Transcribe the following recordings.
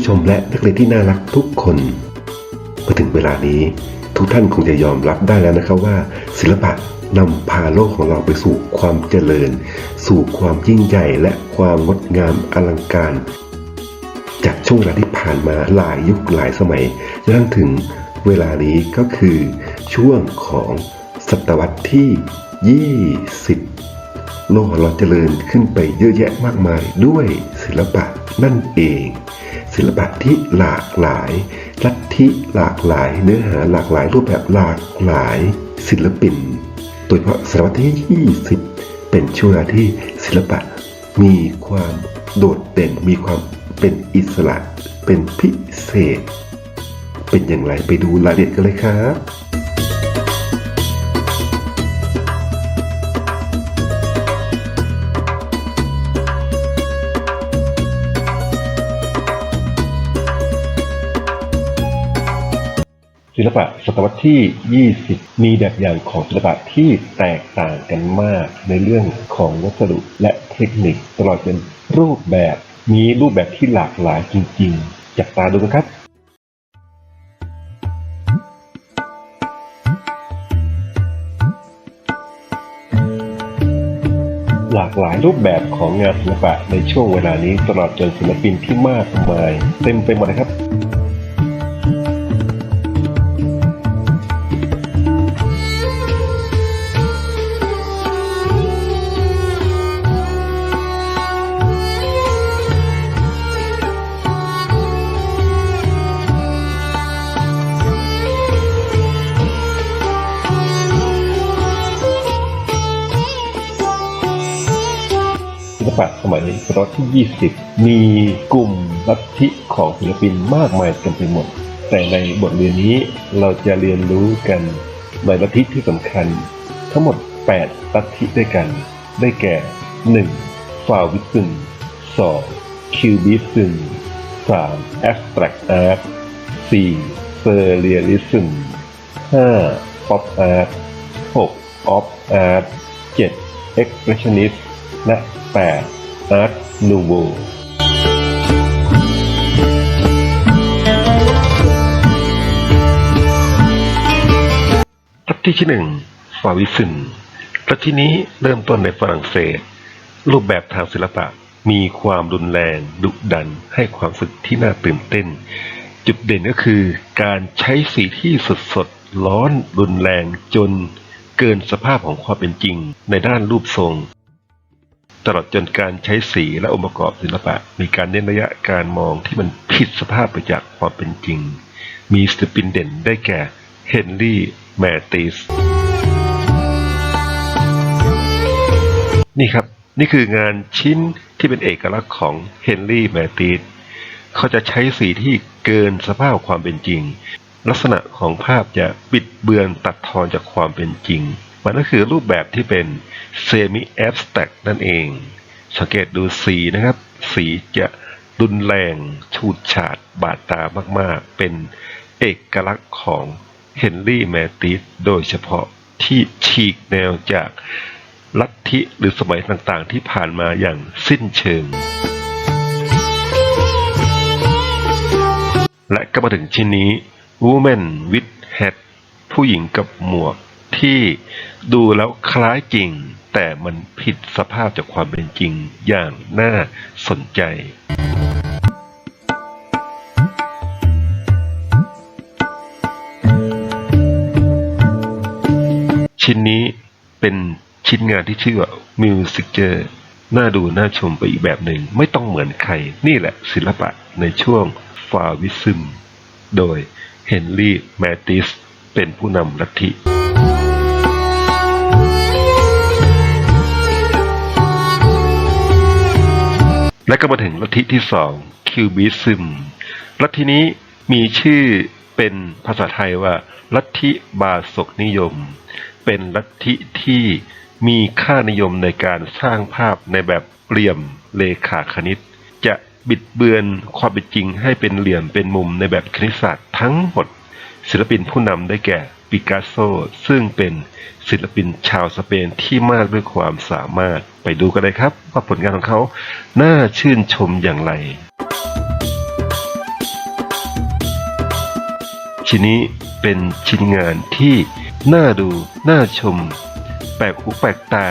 ผู้ชมและนักเรียนที่น่ารักทุกคนมาถึงเวลานี้ทุกท่านคงจะยอมรับได้แล้วนะครับว่า ศิลปะนำพาโลกของเราไปสู่ความเจริญ สู่ความยิ่งใหญ่และความงดงามอลังการ จากช่วงเวลาที่ผ่านมาหลายยุคหลายสมัยจนถึงเวลานี้ก็คือช่วงของศตวรรษที่ 20 โลกของเราเจริญขึ้นไปเยอะแยะมากมายด้วยศิลปะนั่นเอง ศิลปะที่หลากหลายลัทธิหลากหลาย เนื้อหาหลากหลายรูปแบบหลากหลาย ศิลปินโดยเฉพาะศตวรรษที่ 20 เป็นช่วงเวลาที่ศิลปะมีความโดดเด่นมีความเป็นอิสระเป็นพิเศษ เป็นอย่างไรไปดูรายละเอียดกันเลยครับ ศิลปะศตวรรษที่ 20 มีแบบอย่างของศิลปะที่แตกต่างกันมากในเรื่องของวัสดุและเทคนิคตลอดเป็นรูปแบบมีรูปแบบที่หลากหลายจริงๆ จับตาดูกันครับหลากหลายรูปแบบของงานศิลปะในช่วงเวลานี้ตลอดจนศิลปินที่มากมาย เต็มไปหมดเลยครับ ศวรรษที่ 20 มีกลุ่มลัทธิของศิลปินมากมายเต็มไปหมด แต่ในบทเรียนนี้เราจะเรียนรู้กันในลัทธิที่สำคัญ ทั้งหมด 8 ลัทธิด้วยกัน ได้แก่ 1. ฟาวิซึม 2. คิวบิซึม 3. แอสตรกอาร์ต 4. เซอร์เรียลิซึม 5. ป๊อปอาร์ต 6. ออฟอาร์ต 7. เอ็กเพรสชันนิสและ 8. Art Nouveau ลัทธิที่หนึ่งฟาวิซึมลัทธินี้เริ่มต้นในฝรั่งเศส รูปแบบทางศิลปะมีความรุนแรง ดุดัน ให้ความสึกที่น่าตื่นเต้น จุดเด่นก็คือการใช้สีที่สดสดร้อนรุนแรงจนเกินสภาพของความเป็นจริงในด้านรูปทรง ลอดจนการใช้สีและองค์ประกอบศิลปะ มีการเน้นระยะการมองที่มันผิดสภาพไปจากความเป็นจริง มีศิลปินเด่นได้แก่เฮนรี่แมตติสนี่ครับ นี่คืองานชิ้นที่เป็นเอกลักษณ์ของเฮนรี่แมตติสเขาจะใช้สีที่เกินสภาพความเป็นจริง ลักษณะของภาพจะบิดเบือนตัดทอนจากความเป็นจริง มันก็คือรูปแบบที่เป็นเซมิแอบสแต็กนั่นเอง สังเกตดูสีนะครับ สีจะรุนแรงฉูดฉาดบาดตามากๆ เป็นเอกลักษณ์ของเฮนรี่แมตติสโดยเฉพาะที่ฉีกแนวจากลัทธิหรือสมัยต่างๆ ที่ผ่านมาอย่างสิ้นเชิง และก็มาถึงชิ้นนี้ Woman with Hat ผู้หญิงกับหมวก ที่ดูแล้วคล้ายจริง แต่มันผิดสภาพจากความเป็นจริงอย่างน่าสนใจชิ้นนี้เป็นชิ้นงานที่ชื่อว่า Music j e r น่าดูน่าชมไปอีกแบบหนึ่งไม่ต้องเหมือนใคร นี่แหละศิลปะในช่วงฟาวิซึม โดยเฮนรี่แมตติสเป็นผู้นำลัทธิ และก็มาถึงลัทธิที่สองคิวบิซึมลัทธินี้มีชื่อเป็นภาษาไทยว่า ลัทธิบาศกนิยม เป็นลัทธิที่มีค่านิยมในการสร้างภาพในแบบเหลี่ยมเลขาคณิต จะบิดเบือนความเป็นจริงให้เป็นเหลี่ยมเป็นมุมในแบบคณิตศาสตร์ทั้งหมด ศิลปินผู้นำได้แก่ ปิกัสโซ ซึ่งเป็นศิลปินชาวสเปนที่มากด้วยความสามารถไปดูกันเลยครับว่าผลงานของเขา น่าชื่นชมอย่างไร ชิ้นนี้เป็นชิ้นงานที่น่าดู น่าชม แปลกหูแปลกตา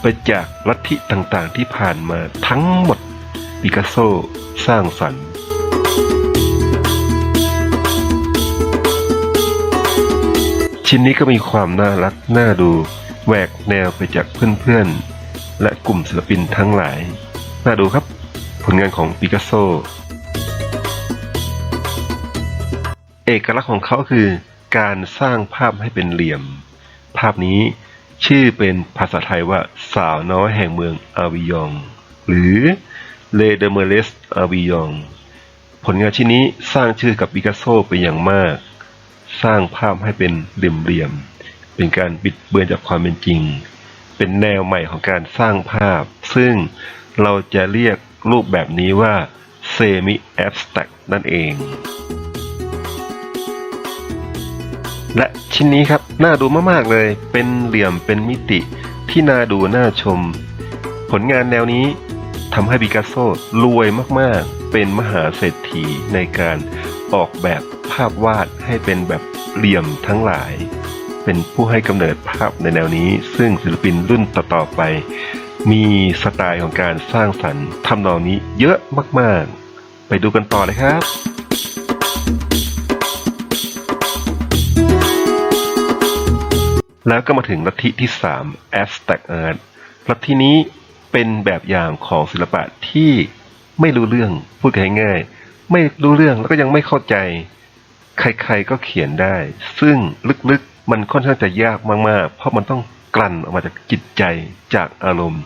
ไปจากลัทธิต่างๆที่ผ่านมาทั้งหมดปิกัสโซสร้างสรรค์ ชิ้นนี้ก็มีความน่ารักน่าดูแหวกแนวไปจากเพื่อนๆ และกลุ่มศิลปินทั้งหลาย น่าดูครับ ผลงานของปิกัสโซ เอกลักษณ์ของเขาคือการสร้างภาพให้เป็นเหลี่ยม ภาพนี้ชื่อเป็นภาษาไทยว่าสาวน้อยแห่งเมืองอาวิยอง หรือเลเดเมเลสอาวิยอง ผลงานชิ้นนี้สร้างชื่อกับปิกัสโซเป็นอย่างมาก สร้างภาพให้เป็นเหลี่ยมๆเป็นการบิดเบือนจากความเป็นจริง เป็นแนวใหม่ของการสร้างภาพ ซึ่งเราจะเรียกรูปแบบนี้ว่า semi abstract นั่นเอง และชิ้นนี้ครับน่าดูมากๆเลย เป็นเหลี่ยมเป็นมิติที่น่าดูน่าชม ผลงานแนวนี้ทำให้ปิกัสโซรวยมากๆ เป็นมหาเศรษฐีในการออกแบบ ภาพวาดให้เป็นแบบเหลี่ยมทั้งหลาย เป็นผู้ให้กำเนิดภาพในแนวนี้ ซึ่งศิลปินรุ่นต่อๆไป มีสไตล์ของการสร้างสรรค์ทำนองนี้เยอะมากๆ ไปดูกันต่อเลยครับแล้วก็มาถึงลัทธิที่ 3 Abstract Art ลัทธินี้เป็นแบบอย่างของศิลปะที่ไม่รู้เรื่องพูดง่ายๆไม่รู้เรื่องแล้วก็ยังไม่เข้าใจ ใครๆก็เขียนได้ ซึ่งลึกๆมันค่อนข้างจะยากมากๆ เพราะมันต้องกลั่นออกมาจากจิตใจจากอารมณ์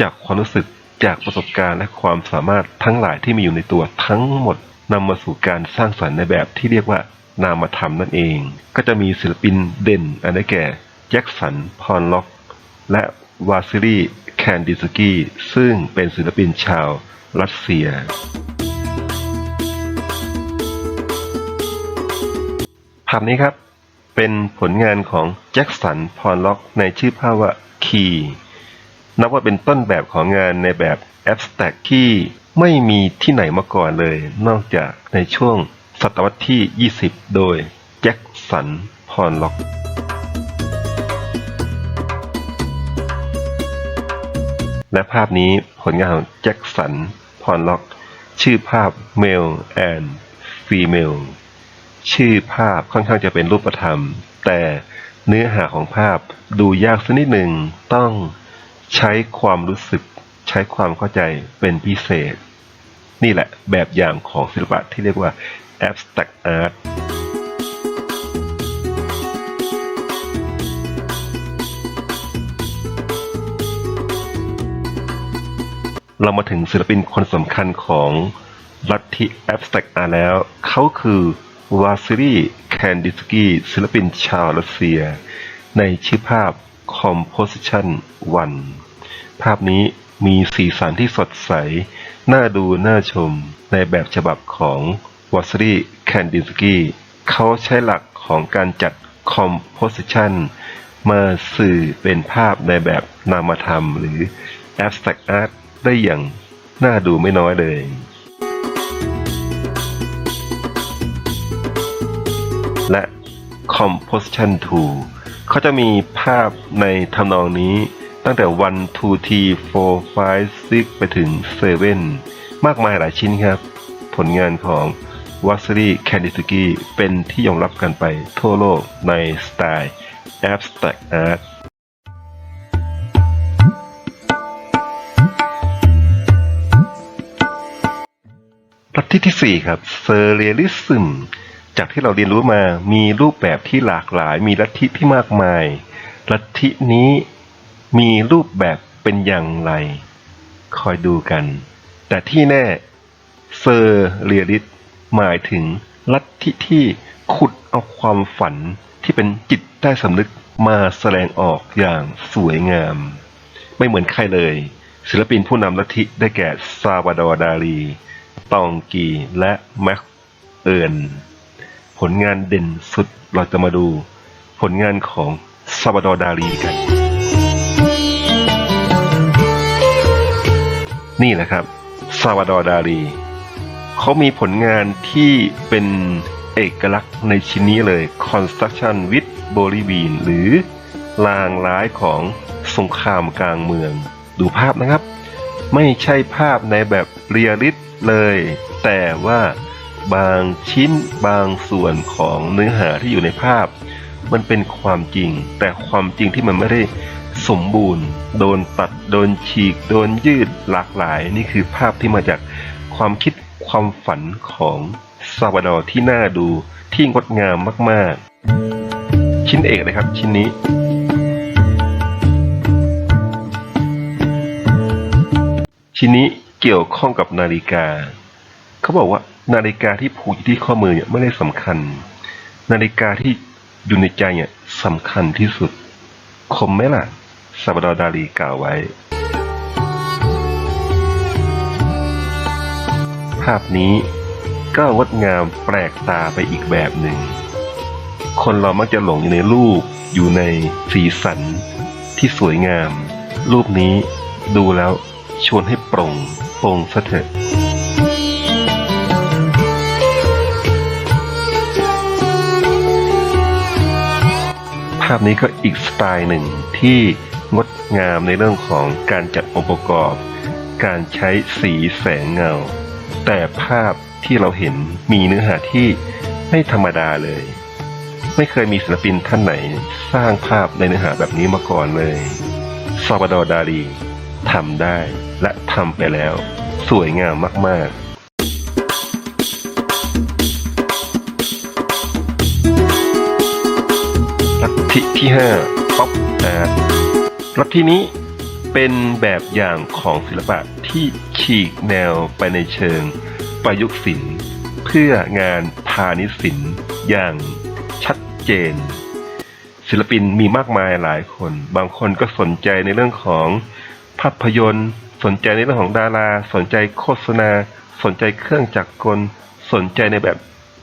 จากความรู้สึกจากประสบการณ์และความสามารถทั้งหลายที่มีอยู่ในตัวทั้งหมดนำมาสู่การสร้างสรรค์ในแบบที่เรียกว่านามธรรมนั่นเอง ก็จะมีศิลปินเด่น อันได้แก่แจ็คสัน พอลล็อก และวาซิลีแคนดิสกี้ซึ่งเป็นศิลปินชาวรัสเซีย ภาพนี้ครับ เป็นผลงานของแจ็คสันพอลล็อกในชื่อภาพว่าคีนับว่าเป็นต้นแบบของงานในแบบแอบสแต็กที่ไม่มีที่ไหนมาก่อนเลย นอกจากในช่วงศตวรรษที่ 20 โดยแจ็คสันพอลล็อกและภาพนี้ผลงานของแจ็คสันพอลล็อก ชื่อภาพ Male and Female ชื่อภาพค่อนข้างจะเป็นรูปธรรม แต่เนื้อหาของภาพดูยากสักนิดหนึ่งต้องใช้ความรู้สึก ใช้ความเข้าใจเป็นพิเศษ นี่แหละแบบอย่างของศิลปะที่เรียกว่า abstract art เรามาถึงศิลปินคนสำคัญของลัทธิ Abstract Art แล้ว เขาคือ วาซิลีแคนดิสกี้ศิลปินชาวรัสเซีย ในชื่อภาพ Composition 1 ภาพนี้มีสีสันที่สดใส น่าดูน่าชมในแบบฉบับของวาซิลีแคนดิสกี้เขาใช้หลักของการจัด Composition มาสื่อเป็นภาพในแบบนามธรรมหรือ Abstract Art ได้อย่างน่าดูไม่น้อยเลย และ Composition 2 เขาจะมีภาพในทำนองนี้ตั้งแต่ 1 2 3 4 5 6 ไปถึง 7 มากมายหลายชิ้นครับ ผลงานของวัสรีแคนดิสกี้เป็นที่ยอมรับกันไปทั่วโลกในสไตล์ Abstract Art ลัทธิที่ 4 ครับเซเรียลิซึม จากที่เราเรียนรู้มามีรูปแบบที่หลากหลาย มีลัทธิที่มากมาย ลัทธินี้มีรูปแบบเป็นอย่างไร คอยดูกัน แต่ที่แน่เซอร์เรียลิสหมายถึงลัทธิที่ขุดเอาความฝันที่เป็นจิตใต้สำนึกมาแสดงออกอย่างสวยงาม ไม่เหมือนใครเลย ศิลปินผู้นำลัทธิได้แก่ซาวาดอร์ดาลี ตองกีและแม็กเอิร์น ผลงานเด่นสุดเราจะมาดู ผลงานของซาวาดอดาลีกัน นี่แหละครับซาวาดอดาลีเขามีผลงานที่เป็นเอกลักษณ์ในชิ้นนี้เลย Construction with b o l i v i n หรือลางร้ายของสงครามกลางเมือง ดูภาพนะครับ ไม่ใช่ภาพในแบบเรียลลิสต์เลย แต่ว่า บางชิ้นบางส่วนของเนื้อหาที่อยู่ในภาพ มันเป็นความจริง แต่ความจริงที่มันไม่ได้สมบูรณ์ โดนตัดโดนฉีก โดนยืดหลากหลาย นี่คือภาพที่มาจากความคิดความฝันของซาบาดอร์ที่น่าดูที่งดงามมาก ๆ ชิ้นเอกเลยครับชิ้นนี้ชิ้นนี้เกี่ยวข้องกับนาฬิกา เขาบอกว่า นาฬิกาที่ผูกอยู่ที่ข้อมือเนี่ยไม่ได้สำคัญ นาฬิกาที่อยู่ในใจเนี่ยสำคัญที่สุด คมไหมล่ะซาบดอดาลีกล่าวไว้ ภาพนี้ก็งดงามแปลกตาไปอีกแบบหนึ่ง คนเรามักจะหลงอยู่ในรูปอยู่ในสีสันที่สวยงาม รูปนี้ดูแล้วชวนให้ปรงปรงซะเถอะาพนี้ก็อีกสไตล์หนึ่งที่งดงามในเรื่องของการจัดองค์ประกอบ การใช้สีแสงเงา แต่ภาพที่เราเห็นมีเนื้อหาที่ไม่ธรรมดาเลย ไม่เคยมีศิลปินท่านไหนสร้างภาพในเนื้อหาแบบนี้มาก่อนเลยซาบาดอร์ดาลีทำได้และทำไปแล้ว สวยงามมากๆ ธิที่5ป๊อปอาร์ตลัทธินี้เป็นแบบอย่างของศิลปะที่ฉีกแนวไปในเชิงประยุกต์ศิลป์เพื่องานพาณิชย์ศิลป์อย่างชัดเจน ศิลปินมีมากมายหลายคน บางคนก็สนใจในเรื่องของภาพยนตร์ สนใจในเรื่องของดารา สนใจโฆษณา สนใจเครื่องจักรกล สนใจในแบบ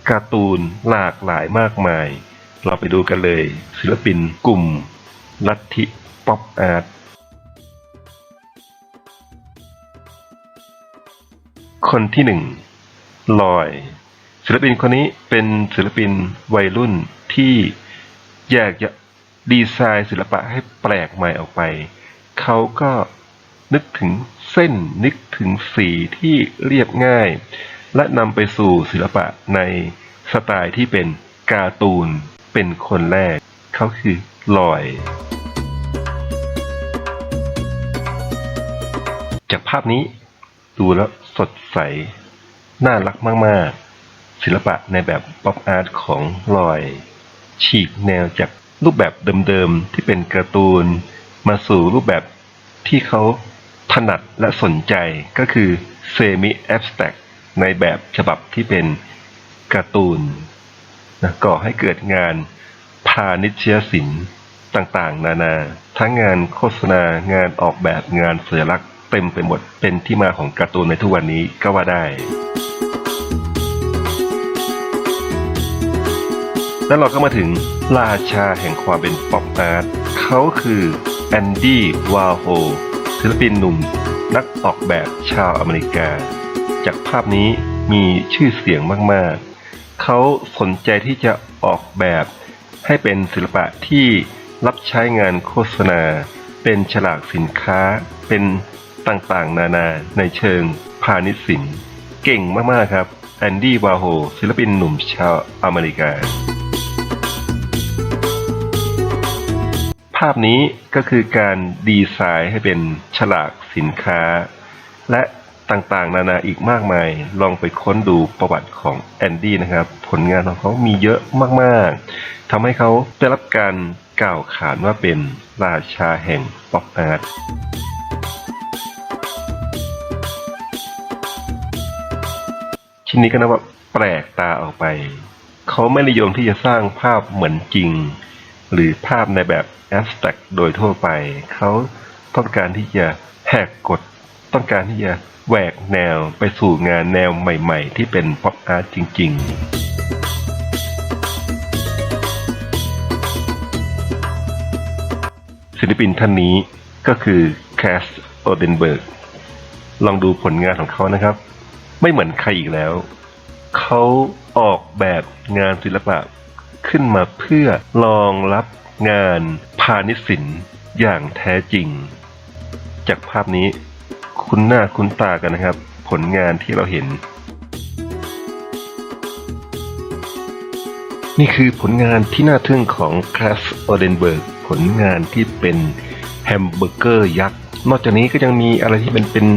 การ์ตูนหลากหลายมากมาย เราไปดูกันเลย ศิลปินกลุ่ม ลัทธิป๊อปอาร์ตคนที่หนึ่งลอย ศิลปินคนนี้เป็นศิลปินวัยรุ่นที่อยากจะดีไซน์ศิลปะให้แปลกใหม่ออกไป เขาก็นึกถึงเส้นนึกถึงสีที่เรียบง่าย และนำไปสู่ศิลปะในสไตล์ที่เป็นการ์ตูน เป็นคนแรก เขาคือลอย จากภาพนี้ดูแล้วสดใส น่ารักมากๆ ศิลปะในแบบป๊อปอาร์ตของลอย ฉีกแนวจากรูปแบบเดิมๆ ที่เป็นการ์ตูน มาสู่รูปแบบที่เขาถนัดและสนใจก็คือเซมิแอบสแต็กในแบบฉบับที่เป็นการ์ตูน นะก่อให้เกิดงานพาณิชยศิลป์ต่างๆ นานา ทั้งงานโฆษณางานออกแบบงานสัญลักษณ์เต็มไปหมดเป็นที่มาของการ์ตูนในทุกวันนี้ก็ว่าได้ แล้วเราก็มาถึงราชาแห่งความเป็นป๊อปอาร์ตเขาคือแอนดี้วาโฮศิลปินหนุ่ม นักออกแบบชาวอเมริกา จากภาพนี้มีชื่อเสียงมากๆ เขาสนใจที่จะออกแบบให้เป็นศิลปะที่รับใช้งานโฆษณา เป็นฉลากสินค้า เป็นต่างๆ นานาในเชิงพาณิชย์ศิลป์เก่งมาก ๆ ครับ แอนดี้วาโฮศิลปินหนุ่มชาวอเมริกา ภาพนี้ก็คือการดีไซน์ให้เป็นฉลากสินค้า และ ต่างๆ นานาอีกมากมาย ลองไปค้นดูประวัติของแอนดี้นะครับ ผลงานของเขามีเยอะมากๆทำให้เขาได้รับการกล่าวขานว่าเป็นราชาแห่งป๊อปอาร์ตชิ้นนี้ก็นับว่าแปลกตาออกไป เขาไม่นิยมที่จะสร้างภาพเหมือนจริง หรือภาพในแบบแอสแต็กโดยทั่วไป เขาต้องการที่จะแหกกฎ ต้องการที่จะแหวกแนวไปสู่งานแนวใหม่ๆ ที่เป็นป๊อปอาร์ตจริง ๆศิลปินท่านนี้ก็คือแคสโอเดนเบิร์ก ลองดูผลงานของเขานะครับ ไม่เหมือนใครอีกแล้ว เขาออกแบบงานศิลปะขึ้นมาเพื่อรองรับงานพาณิชย์ศิลป์อย่างแท้จริง จากภาพนี้ คุ้นหน้าคุ้นตากันนะครับ ผลงานที่เราเห็น นี่คือผลงานที่น่าทึ่งของคลาสโอเดนเบิร์กผลงานที่เป็นแฮมเบอร์เกอร์ยักษ์นอกจากนี้ก็ยังมีอะไรที่เป็นเป็น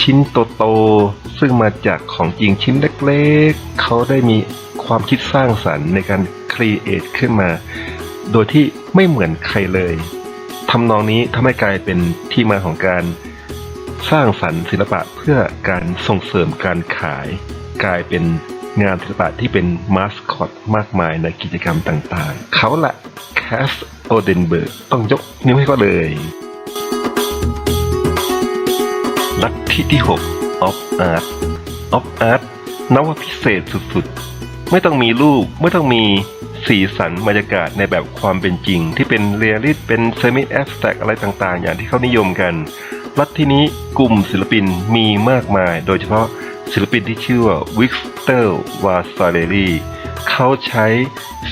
ชิ้นโตๆซึ่งมาจากของจริงชิ้นเล็กๆ เขาได้มีความคิดสร้างสรรค์ในการครีเอทขึ้นมา โดยที่ไม่เหมือนใครเลยทำนองนี้ทำให้กลายเป็นที่มาของการ สร้างสรรค์ศิลปะเพื่อการส่งเสริมการขาย กลายเป็นงานศิลปะที่เป็นมาสคอตมากมายในกิจกรรมต่างๆ เขาละแคสโอเดนเบิร์กต้องยกนิ้วให้เขาเลยลัทธิที่6 of art of art นับว่าพิเศษสุดๆ ไม่ต้องมีรูปไม่ต้องมีสีสันบรรยากาศในแบบความเป็นจริง ที่เป็นเรียลิสเป็นเซมิแอ s แ r ็กอะไรต่างๆ อย่างที่เขานิยมกัน ลัทธินี้กลุ่มศิลปินมีมากมาย โดยเฉพาะศิลปินที่ชื่อว่าวิกสเตอร์วาซาเลรีเขาใช้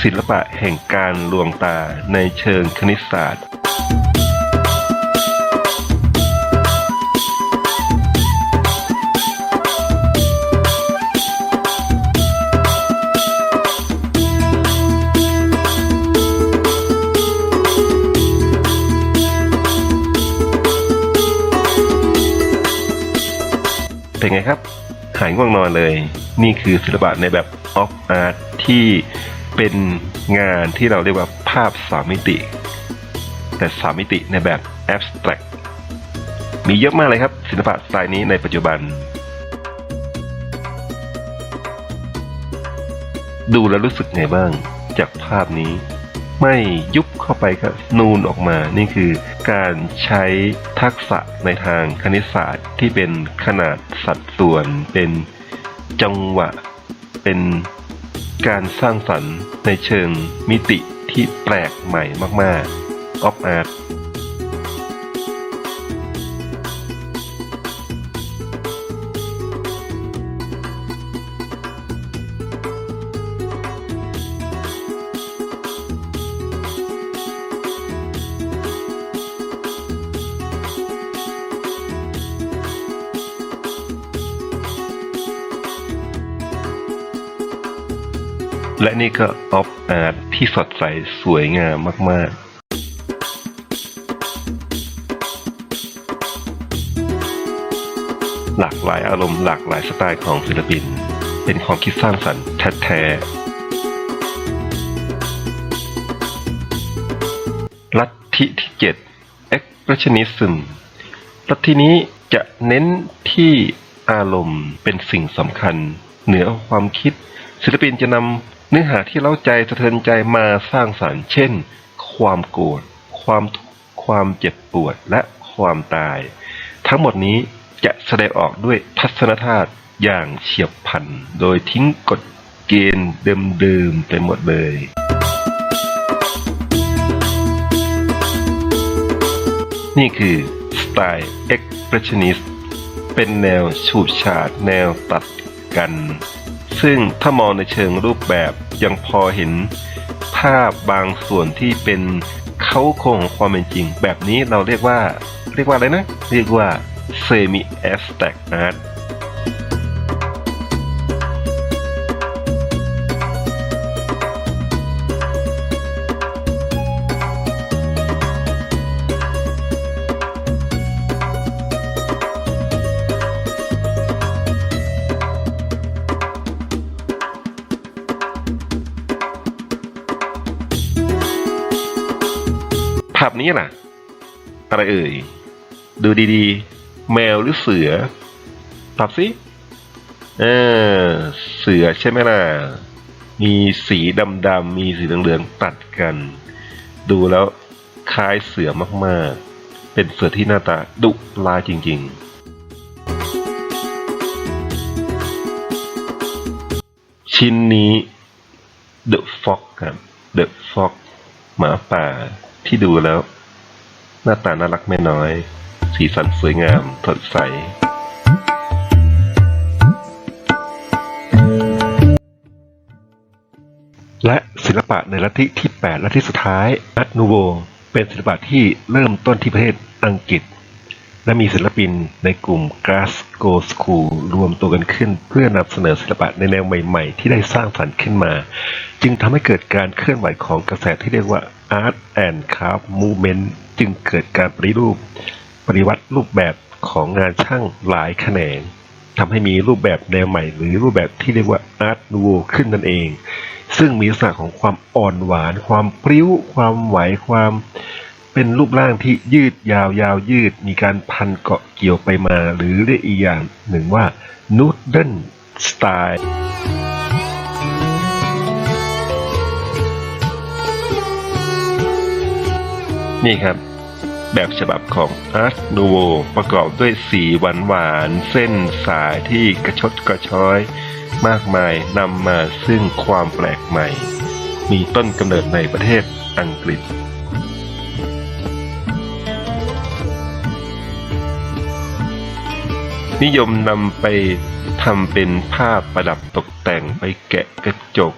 ศิลปะแห่งการลวงตาในเชิงคณิตศาสตร์ ไงครับ หายง่วงนอนเลย นี่คือศิลปะในแบบ of art ที่เป็นงานที่เราเรียกว่าภาพสามมิติ แต่สามมิติในแบบ abstract มีเยอะมากเลยครับ ศิลปะสไตล์นี้ในปัจจุบัน ดูแล้วรู้สึกไงบ้างจากภาพนี้ ไม่ยุบเข้าไปก็นูนออกมานี่คือ การใช้ทักษะในทางคณิตศาสตร์ที่เป็นขนาดสัดส่วน เป็นจังหวะ เป็นการสร้างสรรค์ในเชิงมิติที่แปลกใหม่มากๆ of art และนี่ก็ of art ที่สดใสสวยงามมาก ๆหลากหลายอารมณ์หลากหลายสไตล์ของศิลปิน เป็นความคิดสร้างสรรค์แท้ๆลัทธิที่ 7 expressionism ลัทธินี้จะเน้นที่อารมณ์เป็นสิ่งสำคัญ เหนือความคิด ศิลปินจะนำ เนื้อหาที่เล้าใจสะเทือนใจมาสร้างสรรค์เช่น ความโกรธความทุกข์ความเจ็บปวดและความตาย ทั้งหมดนี้จะแสดงออกด้วยทัศนธาตุอย่างเฉียบพลัน โดยทิ้งกฎเกณฑ์เดิมๆไปหมดเลยนี่คือสไตล์ expressionist เป็นแนวฉูดฉาดแนวตัดกัน ซึ่งถ้ามองในเชิงรูปแบบยังพอเห็นภาพบางส่วนที่เป็นเขาโครงของความเป็นจริง แบบนี้เราเรียกว่า เรียกว่าอะไรนะ เรียกว่า semi abstract art ภาพ นี้ล่ะ อะไรเอ่ย ดูดีๆ แมวหรือเสือตอบสิเออเสือใช่ไหมล่ะ มีสีดำๆมีสีเหลืองๆตัดกัน ดูแล้วคล้ายเสือมากๆ เป็นเสือที่หน้าตาดุร้ายจริง ๆชิ้นนี้ The Fox ครับ The Fox หมาป่าที่ดูแล้ว หน้าตาน่ารักไม่น้อย สีสันสวยงามสดใส และศิลปะในลัทธิที่ 8 ลัทธิสุดท้ายอัตนูโว เป็นศิลปะที่เริ่มต้นที่ประเทศอังกฤษ และมีศิลปินในกลุ่ม Glasgow School รวมตัวกันขึ้น เพื่อนำเสนอศิลปะในแนวใหม่ๆ ที่ได้สร้างสรรค์ขึ้นมา จึงทำให้เกิดการเคลื่อนไหวของกระแสที่เรียกว่า Art and Craft Movement จึงเกิดการปฏิรูปปฏิวัติรูปแบบของงานช่างหลายแขนงทำให้มีรูปแบบแนวใหม่ หรือรูปแบบที่เรียกว่า Art Nouveau ขึ้นนั่นเอง ซึ่งมีลักษณะของความอ่อนหวาน ความปริ้ว ความไหวความ เป็นรูปร่างที่ยืดยาวยาวยืด มีการพันเกาะเกี่ยวไปมา หรือเรียกอีกอย่างหนึ่งว่า Noodle Style นี่ครับ แบบฉบับของ Art Nouveau ประกอบด้วยสีหวานหวานเส้นสายที่กระชดกระช้อย มากมายนำมาซึ่งความแปลกใหม่ มีต้นกำเนิดในประเทศอังกฤษ นิยมนำไปทำเป็นภาพประดับตกแต่งไปแกะกระจก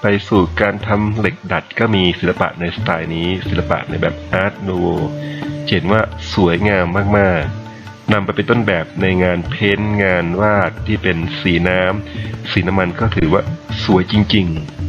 ไปสู่การทำเหล็กดัดก็มีศิลปะในสไตล์นี้ ศิลปะในแบบอาร์ตนูโวเห็นว่าสวยงามมากๆนำไปเป็นต้นแบบในงานเพ้นท์งานวาดที่เป็นสีน้ำสีน้ำมันก็ถือว่าสวยจริง ๆ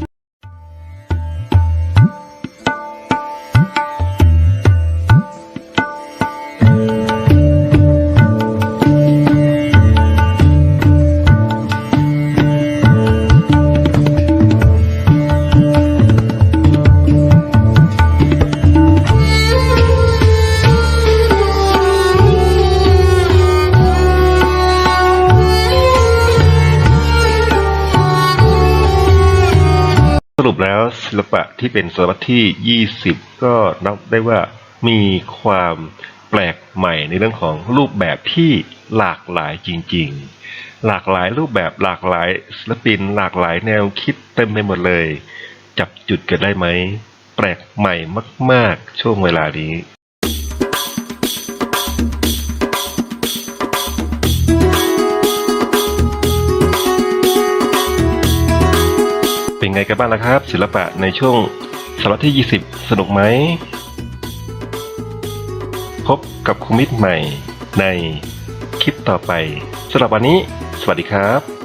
แล้วศิลปะที่เป็นศตวรรษที่ 20 ก็นับได้ว่ามีความแปลกใหม่ในเรื่องของรูปแบบที่หลากหลายจริง ๆ หลากหลายรูปแบบหลากหลายศิลปิน หลากหลายแนวคิดเต็มไปหมดเลย จับจุดกันได้ไหม แปลกใหม่มาก ๆ ช่วงเวลานี้ เป็นไงกันบ้างล่ะครับ ศิลปะในช่วงศตวรรษที่ 20 สนุกไหม พบกับครูมิตรใหม่ในคลิปต่อไปสำหรับวันนี้ สวัสดีครับ